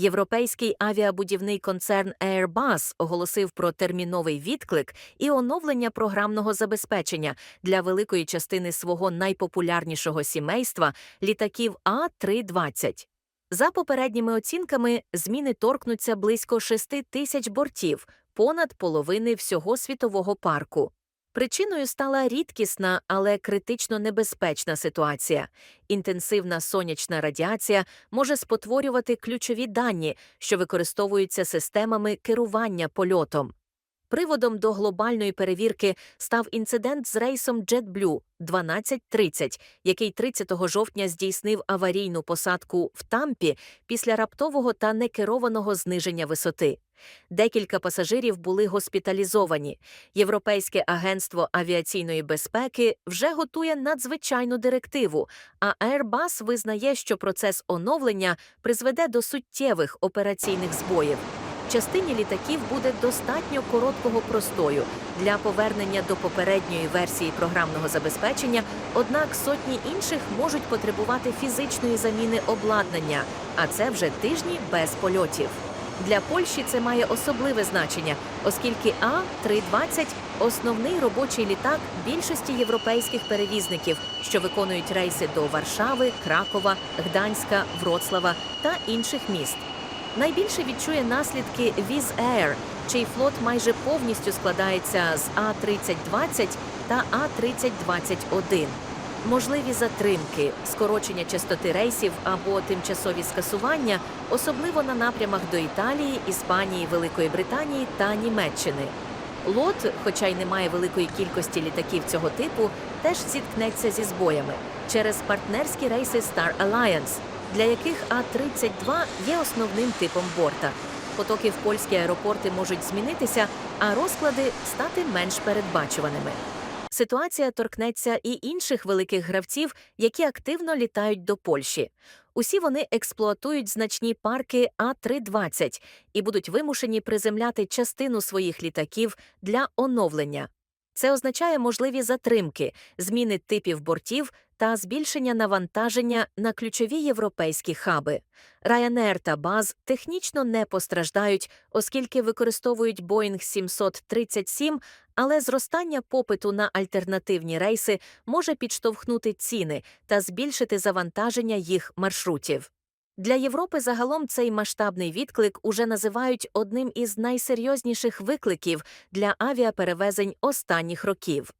Європейський авіабудівний концерн Airbus оголосив про терміновий відклик і оновлення програмного забезпечення для великої частини свого найпопулярнішого сімейства літаків А320. За попередніми оцінками, зміни торкнуться близько 6 тисяч бортів, понад половини всього світового парку. Причиною стала рідкісна, але критично небезпечна ситуація. Інтенсивна сонячна радіація може спотворювати ключові дані, що використовуються системами керування польотом. Приводом до глобальної перевірки став інцидент з рейсом JetBlue 1230, який 30 жовтня здійснив аварійну посадку в Тампі після раптового та некерованого зниження висоти. Декілька пасажирів були госпіталізовані. Європейське агентство авіаційної безпеки вже готує надзвичайну директиву, а Airbus визнає, що процес оновлення призведе до суттєвих операційних збоїв. Частині літаків буде достатньо короткого простою для повернення до попередньої версії програмного забезпечення, однак сотні інших можуть потребувати фізичної заміни обладнання, а це вже тижні без польотів. Для Польщі це має особливе значення, оскільки А-320 – основний робочий літак більшості європейських перевізників, що виконують рейси до Варшави, Кракова, Гданська, Вроцлава та інших міст. Найбільше відчує наслідки Wizz Air, чий флот майже повністю складається з А-3020 та А-3021. Можливі затримки, скорочення частоти рейсів або тимчасові скасування, особливо на напрямах до Італії, Іспанії, Великої Британії та Німеччини. Лот, хоча й не має великої кількості літаків цього типу, теж зіткнеться зі збоями через партнерські рейси Star Alliance, для яких А-32 є основним типом борта. Потоки в польські аеропорти можуть змінитися, а розклади стати менш передбачуваними. Ситуація торкнеться і інших великих гравців, які активно літають до Польщі. Усі вони експлуатують значні парки А-320 і будуть вимушені приземляти частину своїх літаків для оновлення. Це означає можливі затримки, зміни типів бортів та збільшення навантаження на ключові європейські хаби. Ryanair та Buzz технічно не постраждають, оскільки використовують Boeing 737, але зростання попиту на альтернативні рейси може підштовхнути ціни та збільшити завантаження їх маршрутів. Для Європи загалом цей масштабний відклик уже називають одним із найсерйозніших викликів для авіаперевезень останніх років.